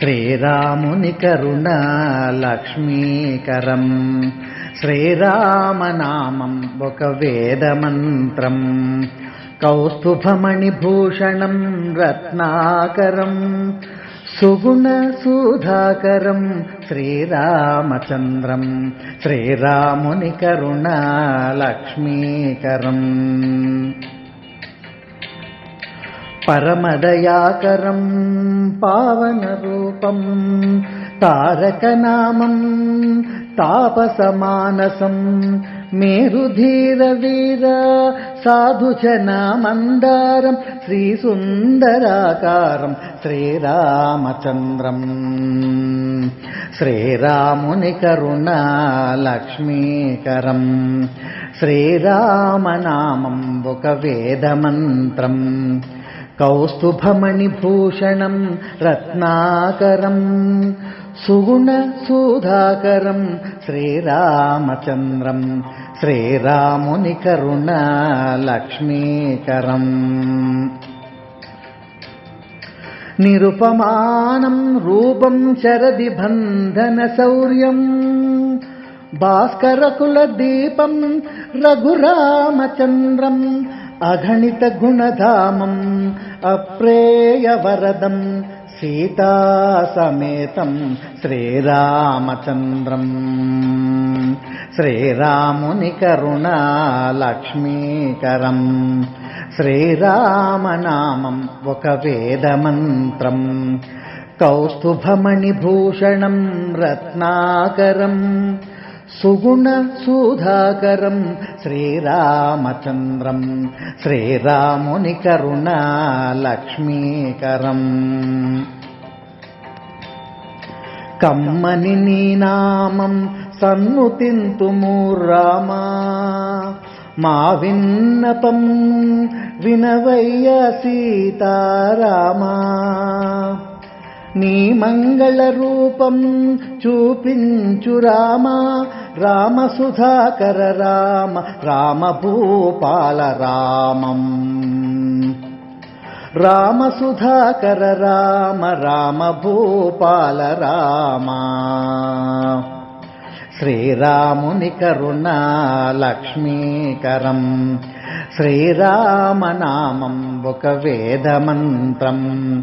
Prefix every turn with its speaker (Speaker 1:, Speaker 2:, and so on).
Speaker 1: శ్రీరాముని కరుణ లక్ష్మీకరం. శ్రీరామనామం ఒక వేదమంత్రం. కౌస్తుభమణిభూషణం రత్నాకరం. సుగుణ సుధాకరం శ్రీరామచంద్రం. శ్రీరాముని కరుణ లక్ష్మీకరం. పరమదయాకరం పావనరూపం తారకనామం తాపసమానసం మేరుధీరవీర సాధుజనామందారం శ్రీసుందరాకారం శ్రీరామచంద్రం. శ్రీరాముని కరుణా లక్ష్మీకరం శ్రీరామనామం ఒక వేదమంత్రం. కౌస్తుభమణిభూషణం రత్నాకరం సుగుణ సుధాకరం శ్రీరామచంద్రం శ్రీరాముని కరుణ లక్ష్మీకరం నిరుపమానం రూపం చరది బంధన శౌర్యం అగణిత గుణధామం అప్రేయవరదం సీతా సమేతం శ్రీరామచంద్రం. శ్రీరాముని కరుణా లక్ష్మీకరం శ్రీరామనామం ఒక వేదమంత్రం. కౌస్తుభమణిభూషణం రత్నాకరం సుగుణ సుధాకరం శ్రీరామచంద్రం శ్రీరాముని కరుణా లక్ష్మీకరం. కమ్మని నీ నామం సన్నుతింతుము రామా మా విన్నపం వినవయ్య సీతారామా. నీ మంగళ రూపం చూపించు రామ రామ సుధాకర రామ రామ భూపాల రామం. రామ సుధాకర రామ రామ భూపాల రామ. శ్రీరాముని కరుణ లక్ష్మీకరం శ్రీరామనామం ఒక వేదమంత్రం.